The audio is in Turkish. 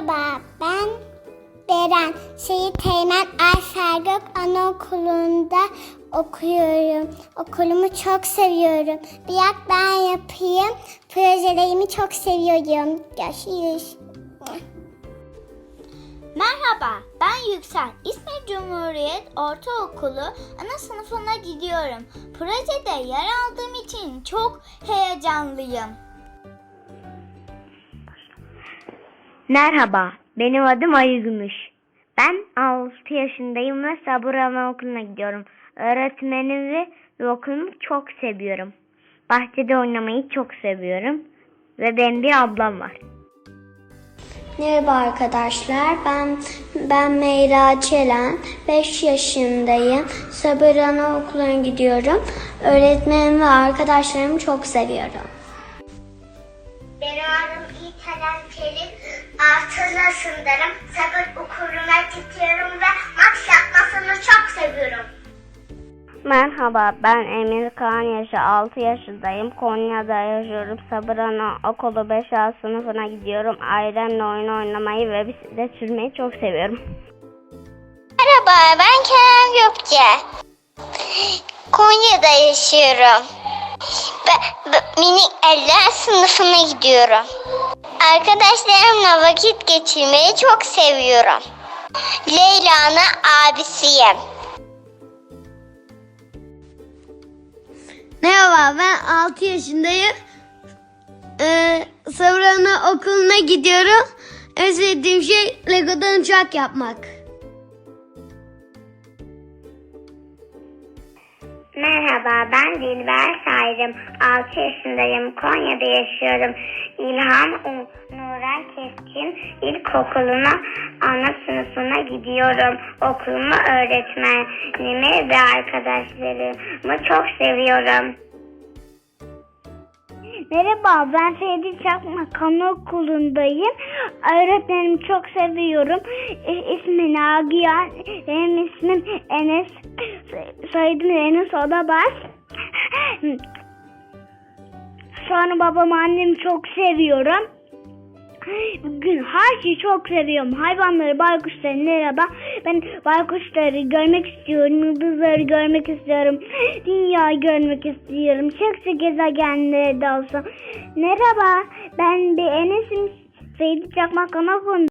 Merhaba, ben Beren. Şehit Teğmen Erfergök Anaokulu'nda okuyorum. Okulumu çok seviyorum. Bir yak ben yapayım. Projelerimi çok seviyorum. Görüşürüz. Merhaba, ben Yüksel. İzmir Cumhuriyet Ortaokulu ana sınıfına gidiyorum. Projede yer aldığım için çok heyecanlıyım. Merhaba, benim adım Gümüş. Ben 6 yaşındayım ve Sabır Anaokulu'na gidiyorum. Öğretmenimi ve okulumu çok seviyorum. Bahçede oynamayı çok seviyorum. Ve benim bir ablam var. Merhaba arkadaşlar. Ben ben Meyra Çelen. 5 yaşındayım. Sabır Anaokulu'na gidiyorum. Öğretmenimi ve arkadaşlarımı çok seviyorum. Benim adım. 6 sınıfındayım. Sabır okuluna gidiyorum ve maç yapmasını çok seviyorum. Merhaba, ben Emir Kaan Yaşa, 6 yaşındayım. Konya'da yaşıyorum. Sabır Anaokulu 5A sınıfına gidiyorum. Ailemle oyun oynamayı ve bisiklet sürmeyi çok seviyorum. Merhaba, ben Kerem Gökçe. Konya'da yaşıyorum. Ve, ve minik eller sınıfına gidiyorum. Arkadaşlarımla vakit geçirmeyi çok seviyorum. Leyla'nın abisiyim. Merhaba ben 6 yaşındayım. Ee, Savrana okuluna gidiyorum. En sevdiğim şey Lego'dan uçak yapmak. Merhaba ben Dilber Sayrım. 6 yaşındayım. Konya'da yaşıyorum. İlham Nuran Keskin İlkokulu'na ana sınıfına gidiyorum. Okulumu öğretmenimi ve arkadaşlarımı çok seviyorum. Merhaba, ben Seydi Çakmak Anaokulu'ndayım. Öğretmenimi çok seviyorum. E, ismi Nagihan, benim ismim Enes. Soyadım Enes Odabas. Sonra babam annemi çok seviyorum. Bugün her şeyi çok seviyorum. Hayvanları, baykuşları, merhaba. Ben baykuşları görmek istiyorum. Yıldızları görmek istiyorum. Dünyayı görmek istiyorum. Çokça gezegenlere dalsam. Merhaba. Ben bir Enes'im. Seydi Çakmak Anaokulu'nda